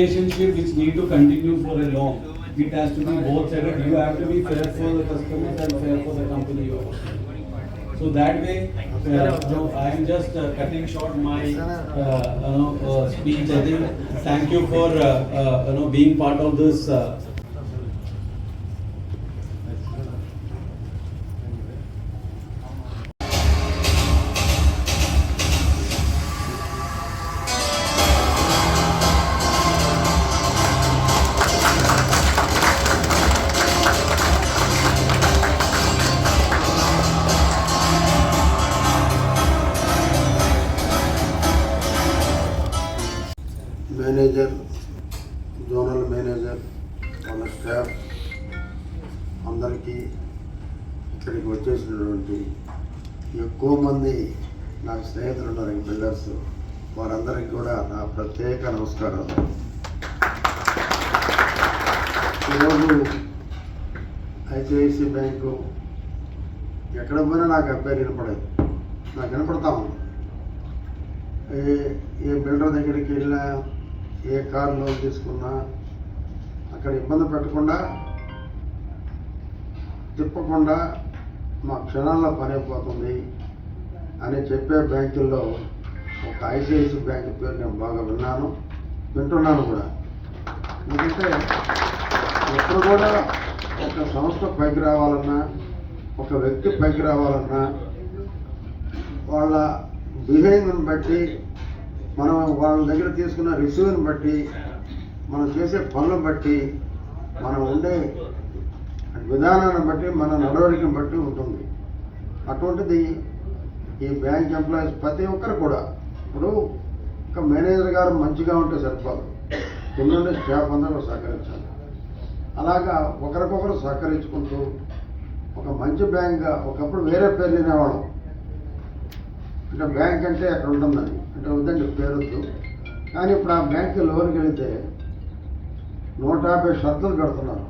relationship which need to continue for a long. It has to be both sided. You have to be fair for the customers and fair for the company working. So that way, uh, I am just uh, cutting short my, uh, uh, speech. I think, thank you for, uh, uh, you know, being part of this. Uh, manager zonal manager వాళ్ళ staff అందరికీ ఇక్కడికి వచ్చేసినటువంటి ఎక్కువ మంది నాకు స్నేహితులు ఉన్నారు ఈ బిల్డర్స్. వారందరికీ కూడా నా ప్రత్యేక నమస్కారం ఈరోజు ఐసిఐసి బ్యాంకు ఎక్కడ పోయినా నాకు అబ్బాయి పేరు వినపడేది. నాకు వినపడతా ఉంది. ఏ ఏ బిల్డర్ దగ్గరికి వెళ్ళినా ఏ కారు లోన్ తీసుకున్నా అక్కడ ఇబ్బంది పెట్టకుండా తిప్పకుండా మా క్షణాల్లో పని అయిపోతుంది అని చెప్పే బ్యాంకుల్లో ఒక ఐసిఐసి బ్యాంక్ పేరు నేను బాగా విన్నాను వింటున్నాను కూడా. ఎందుకంటే ఎప్పుడు కూడా ఒక సంస్థ పైకి రావాలన్నా ఒక వ్యక్తి పైకి రావాలన్నా వాళ్ళ బిహేవియర్ని బట్టి మనం వాళ్ళ దగ్గర తీసుకున్న రిసీవ్ని బట్టి మనం చేసే పనులను బట్టి మనం ఉండే విధానాన్ని బట్టి మన నడవడికను బట్టి ఉంటుంది. అటువంటిది ఈ బ్యాంక్ ఎంప్లాయీస్ ప్రతి ఒక్కరు కూడా. ఇప్పుడు ఒక మేనేజర్ గారు మంచిగా ఉంటే సరిపోదు. కింద స్టాఫ్ అందరూ సహకరించాలి. అలాగా ఒకరికొకరు సహకరించుకుంటూ ఒక మంచి బ్యాంక్గా ఒకప్పుడు వేరే పేరు వినేవాళ్ళం అంటే బ్యాంక్ అంటే అక్కడ ఉంటుందని అంటే వద్దండి పేరొద్దు. కానీ ఇప్పుడు ఆ బ్యాంక్ లోన్కి వెళితే నూట యాభై షరతులు పెడుతున్నారు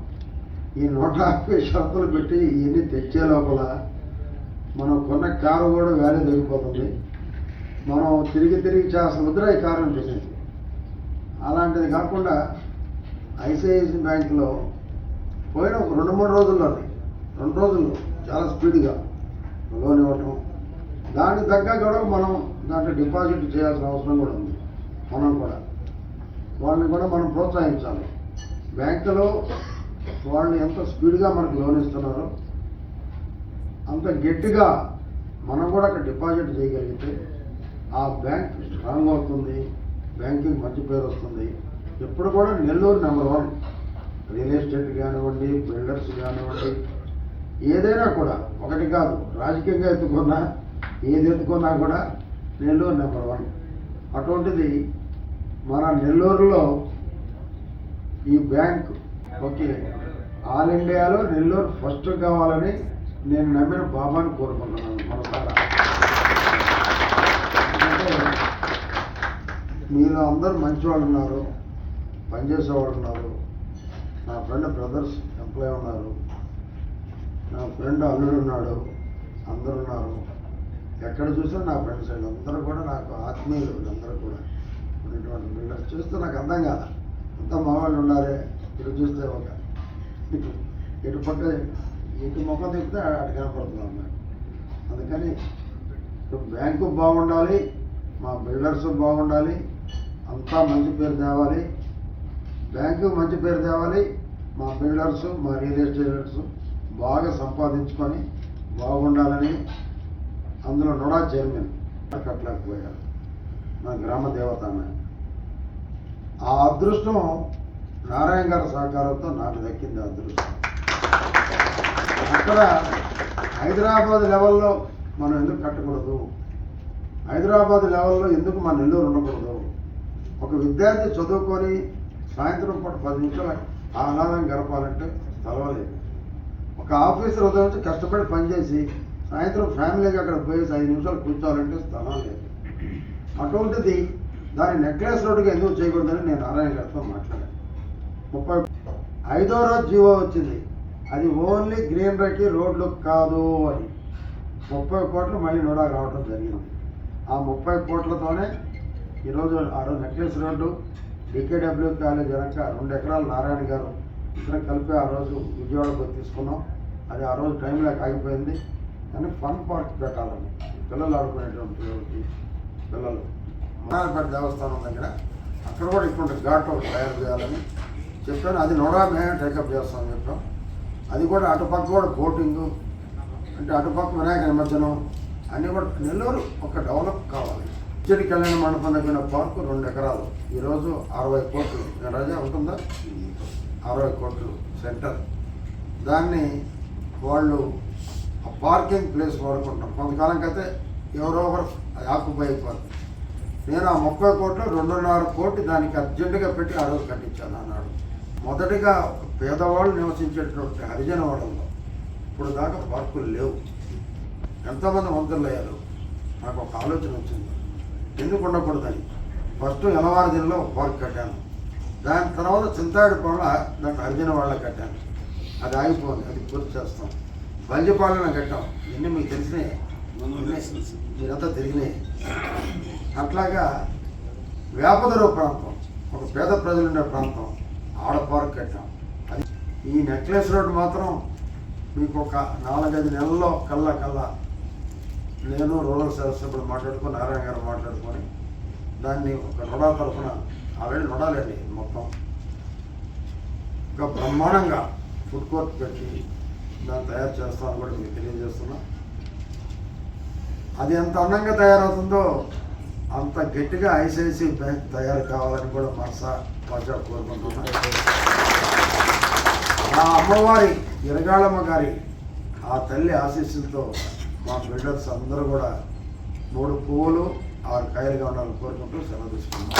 ఈ నూట యాభై షరతులు పెట్టి ఇవన్నీ తెచ్చే లోపల మనం కొన్న కారు కూడా వాల్యూ తగ్గిపోతుంది. మనం తిరిగి తిరిగి చేసిన ముద్ర ఈ కారు అనిపిస్తుంది అలాంటిది కాకుండా ఐసిఐసి బ్యాంకులో పోయిన ఒక రెండు మూడు రోజుల్లోనే రెండు రోజుల్లో చాలా స్పీడ్గా లోన్ ఇవ్వటం దానికి తగ్గ కూడా మనం దాంట్లో డిపాజిట్ చేయాల్సిన అవసరం కూడా ఉంది. మనం కూడా. వాళ్ళని కూడా మనం ప్రోత్సహించాలి. బ్యాంకులో వాళ్ళు ఎంత స్పీడ్గా మనకు లోన్ ఇస్తున్నారో అంత గట్టిగా మనం కూడా అక్కడ డిపాజిట్ చేయగలిగితే ఆ బ్యాంక్ స్ట్రాంగ్ అవుతుంది బ్యాంకింగ్ మంచి పేరు వస్తుంది. ఎప్పుడు కూడా Nellore number one. Real estate కానివ్వండి బిల్డర్స్ కానివ్వండి ఏదైనా కూడా. ఒకటి కాదు రాజకీయంగా ఎత్తుకున్నా ఏది ఎత్తుకున్నా కూడా నెల్లూరు నెంబర్ వన్. అటువంటిది మన నెల్లూరులో ఈ బ్యాంక్ ఓకే ఆల్ ఇండియాలో నెల్లూరు ఫస్ట్ కావాలని నేను నమ్మిన బాబాను కోరుకుంటున్నాను మనసారా. అంటే మీలో అందరూ మంచివాళ్ళు ఉన్నారు పనిచేసే వాళ్ళు ఉన్నారు నా ఫ్రెండ్ బ్రదర్స్ ఎంప్లాయ్ ఉన్నారు నా ఫ్రెండ్ అల్లుడు ఉన్నాడు అందరు ఉన్నారు. ఎక్కడ చూసినా నా ఫ్రెండ్స్ అందరూ కూడా నాకు ఆత్మీయులు అందరూ కూడా. ఉన్నటువంటి బిల్డర్స్ చూస్తే నాకు అర్థం కాదు. అంతా మావాళ్ళు ఉండాలి. ఇటు చూస్తే ఒక ఇటు ఇటు పక్క ఇటు మొక్క తిప్పితే అటు కనపడుతుంది అన్నమాట. అందుకని బ్యాంకు బాగుండాలి. మా బిల్డర్స్ బాగుండాలి. అంతా మంచి పేరు తేవాలి. బ్యాంకు మంచి పేరు తేవాలి. మా బిల్డర్స్ మా రియల్ ఎస్టేటర్స్ బాగా సంపాదించుకొని బాగుండాలని అందులో నొడా చైర్మన్. కట్టలేకపోయారు నా గ్రామ దేవత ఆమె. ఆ అదృష్టం నారాయణ గారి సహకారంతో నాకు దక్కింది అదృష్టం. అక్కడ హైదరాబాద్ లెవెల్లో మనం ఎందుకు కట్టకూడదు? హైదరాబాద్ లెవెల్లో ఎందుకు మన నెల్లూరు ఉండకూడదు? ఒక విద్యార్థి చదువుకొని సాయంత్రం పూట పది నిమిషాలు ఆహ్లాదం గడపాలంటే చదవలేదు ఒక ఆఫీసర్ ఉదయం కష్టపడి పనిచేసి సాయంత్రం ఫ్యామిలీకి అక్కడ పోయేసి ఐదు నిమిషాలు కూర్చోవాలంటే స్థలం లేదు. అటువంటిది దాని నెక్లెస్ రోడ్డుగా ఎందుకు చేయకూడదని నేను నారాయణ గారితో మాట్లాడాను. ముప్పై ఐదో రోజు జీవో వచ్చింది. అది ఓన్లీ గ్రీనరీకి రోడ్లు కాదు అని. ముప్పై కోట్లు మళ్ళీ నోడా రావడం జరిగింది. ఆ ముప్పై కోట్లతోనే ఈరోజు ఆ రోజు నెక్లెస్ రోడ్డు డికేడబ్ల్యూ కాలేజ్ వెనక రెండు ఎకరాలు నారాయణ గారు ఇద్దరం కలిపి ఆ రోజు విజయవాడకు తీసుకున్నాం. అది ఆ రోజు టైం లేక ఆగిపోయింది. కానీ ఫన్ పార్క్ పెట్టాలని పిల్లలు ఆడుకునేటువంటి పిల్లలు మహానపేట దేవస్థానం దగ్గర అక్కడ కూడా ఇటువంటి ఘాట్ ఒకటి తయారు చేయాలని చెప్పాను. అది నోడా మేమే టేకప్ చేస్తామని చెప్పాం. అది కూడా అటుపక్క కూడా బోటింగ్ అంటే అటుపక్క వినాయక నిమజ్జనం అన్నీ కూడా నెల్లూరు ఒక డెవలప్ కావాలి. చెడి కళ్యాణ మండపం దగ్గర పార్కు రెండు ఎకరాలు. ఈరోజు అరవై కోట్లు. రాజా ఉంటుందా అరవై కోట్లు సెంటర్. దాన్ని వాళ్ళు ఆ పార్కింగ్ ప్లేస్ వాడుకుంటాం. కొంతకాలం అయితే ఎవరో ఒకరు అది ఆక్యుపై అయిపోతుంది నేను ఆ ముప్పై కోట్లు రెండున్నర కోటి దానికి అర్జెంటుగా పెట్టి ఆ రోజు కట్టించాను అన్నాడు. మొదటిగా పేదవాళ్ళు నివసించేటటువంటి హరిజన వాడల్లో ఇప్పుడు దాకా పార్కులు లేవు. ఎంతమంది మంత్రులు అయ్యారు నాకు ఒక ఆలోచన వచ్చింది. ఎందుకు ఉండకూడదని? ఫస్ట్ ఎలవారదిలో ఒక పార్క్ కట్టాను. దాని తర్వాత చింతాడు పనుల దాంట్లో హరిజన వాళ్ళ కట్టాను. అది ఆగిపోయింది. అది పూర్తి చేస్తాం. బంజిపాలన ఘట్టం. ఇవన్నీ మీకు తెలిసినాయి. మీరంతా తిరిగినాయి అట్లాగా వేపదరవ ప్రాంతం ఒక పేద ప్రజలు ఉండే ప్రాంతం ఆడ పార్క్ కట్టాం అది ఈ నెక్లెస్ రోడ్ మాత్రం మీకు ఒక నాలుగైదు నెలల్లో కల్లా కల్లా నేను రూరల్ సర్వీస్ మాట్లాడుకొని నారాయణ గారు మాట్లాడుకొని దాన్ని ఒక నొడా తరఫున ఆల్రెడీ నొడాలండి మొత్తం. ఇంకా బ్రహ్మాండంగా ఫుడ్ కోర్ట్ పెట్టి దాన్ని తయారు చేస్తామని కూడా మీకు తెలియజేస్తున్నా. అది ఎంత అందంగా తయారవుతుందో అంత గట్టిగా ఐసిఐసి బ్యాంక్ తయారు కావాలని కూడా మనస వాచా కోరుకుంటున్నాం. ఆ అమ్మవారి ఎరగాళమ్మ గారి ఆ తల్లి ఆశీస్సులతో మా బిల్డర్స్ అందరూ కూడా మూడు పువ్వులు ఆరు కాయలుగా ఉండాలని కోరుకుంటూ సెలవు తీసుకున్నాం